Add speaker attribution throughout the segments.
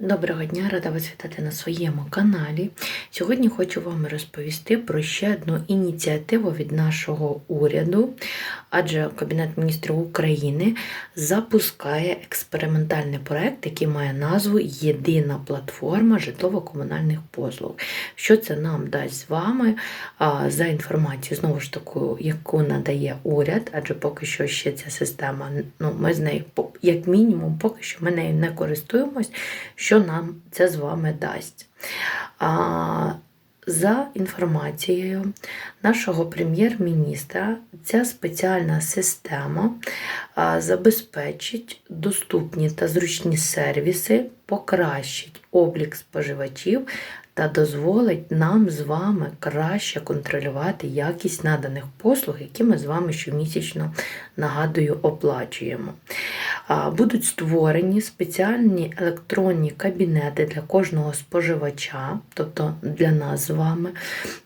Speaker 1: Доброго дня, рада вас вітати на своєму каналі. Сьогодні хочу вам розповісти про ще одну ініціативу від нашого уряду, адже Кабінет міністрів України запускає експериментальний проект, який має назву Єдина платформа житлово-комунальних послуг. Що це нам дасть з вами за інформацією, знову ж таки, яку надає уряд, адже поки що ще ця система, ну, ми з нею, як мінімум, поки що ми нею не користуємось що нам це з вами дасть. А, за інформацією нашого прем'єр-міністра, ця спеціальна система забезпечить доступні та зручні сервіси, покращить облік споживачів та дозволить нам з вами краще контролювати якість наданих послуг, які ми з вами щомісячно, нагадую, оплачуємо. Будуть створені спеціальні електронні кабінети для кожного споживача, тобто для нас з вами.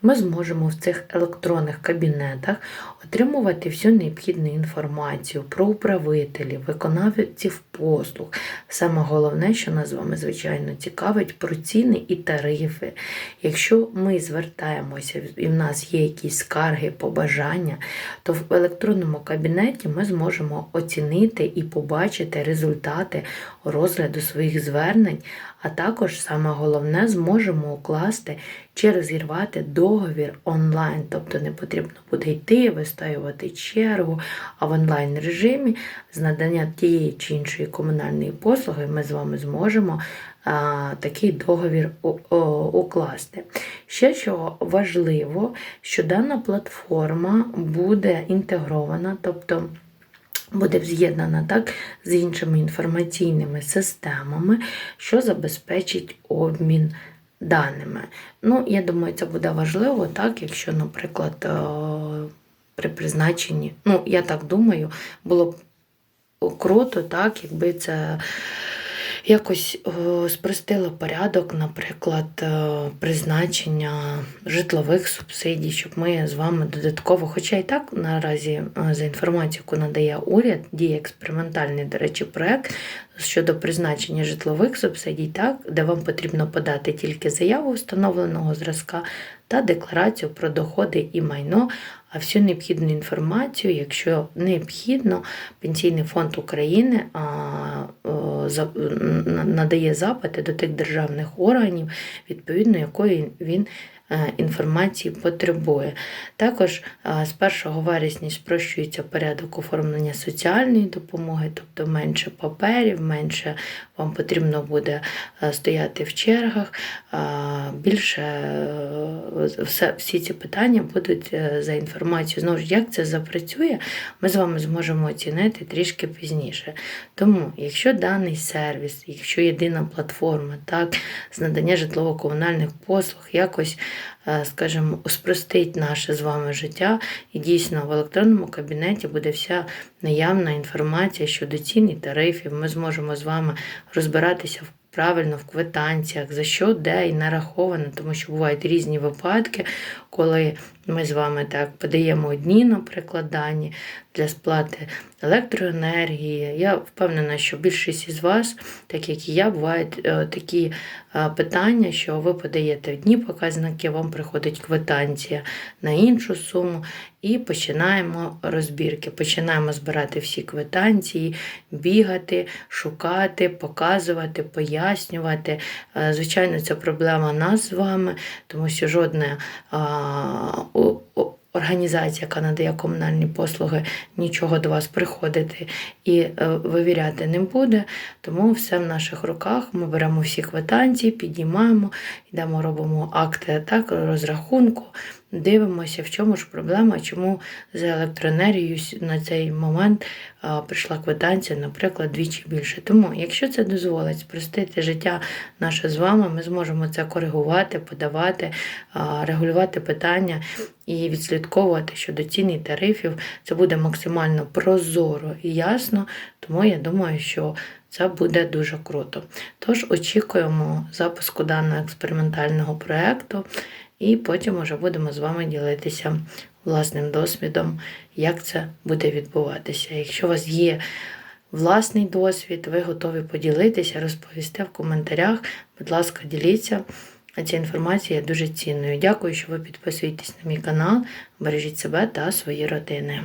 Speaker 1: Ми зможемо в цих електронних кабінетах отримувати всю необхідну інформацію про управителів, виконавців послуг. Саме головне, що нас з вами, звичайно, цікавить про ціни і тарифи. Якщо ми звертаємося і в нас є якісь скарги, побажання, то в електронному кабінеті ми зможемо оцінити і побачити результати розгляду своїх звернень, а також саме головне зможемо укласти чи розірвати договір онлайн, тобто не потрібно буде йти, вистоювати чергу, а в онлайн режимі з надання тієї чи іншої комунальної послуги ми з вами зможемо а, такий договір укласти. Ще що важливо, що дана платформа буде інтегрована, тобто буде з'єднана так з іншими інформаційними системами, що забезпечить обмін даними. Ну, я думаю, це буде важливо, так, якщо, наприклад, е, при призначенні, ну, я так думаю, було б круто, так, якби це якось е, спростило порядок, наприклад, е, призначення житлових субсидій, щоб ми з вами додатково, хоча і так наразі е, за інформацією, яку надає уряд, діє експериментальний, до речі, проект щодо призначення житлових субсидій, так, де вам потрібно подати тільки заяву встановленого зразка та декларацію про доходи і майно, а всю необхідну інформацію, якщо необхідно, Пенсійний фонд України а, надає запити до тих державних органів, відповідно якої він інформації потребує. Також з 1 вересня спрощується порядок оформлення соціальної допомоги, тобто менше паперів, менше вам потрібно буде е, стояти в чергах, більше е, всі ці питання будуть е, за інформацією. Знову ж, як це запрацює, ми з вами зможемо оцінити трішки пізніше. Тому, якщо даний сервіс, якщо єдина платформа, так, з надання житлово-комунальних послуг якось, е, скажімо, спростить наше з вами життя, і дійсно в електронному кабінеті буде вся наявна інформація щодо цін і тарифів. Ми зможемо з вами розбиратися в правильно в квитанціях, за що, де і нараховано, тому що бувають різні випадки, коли ми з вами так подаємо одні, наприклад, дані для сплати електроенергії. Я впевнена, що більшість із вас, так як і я, бувають е, такі е, питання, що ви подаєте одні показники, вам приходить квитанція на іншу суму, і починаємо розбірки. Починаємо збирати всі квитанції, бігати, шукати, показувати, пояснювати. Е, Звичайно, це проблема нас з вами, тому що о- організація, яка надає комунальні послуги, нічого до вас приходити і е, вивіряти не буде. Тому все в наших руках. Ми беремо всі квитанції, підіймаємо, йдемо, робимо акти так, розрахунку. Дивимося, в чому ж проблема, чому за електроенергію на цей момент прийшла квитанція, наприклад, двічі більше. Тому, якщо це дозволить спростити життя наше з вами, ми зможемо це коригувати, подавати, регулювати питання і відслідковувати щодо цін і тарифів. Це буде максимально прозоро і ясно, тому я думаю, що це буде дуже круто. Тож очікуємо запуску даного експериментального проєкту, і потім вже будемо з вами ділитися власним досвідом, як це буде відбуватися. Якщо у вас є власний досвід, ви готові поділитися, розповісти в коментарях. Будь ласка, діліться. Ця інформація дуже цінною. Дякую, що ви підписуєтесь на мій канал. Бережіть себе та свої родини.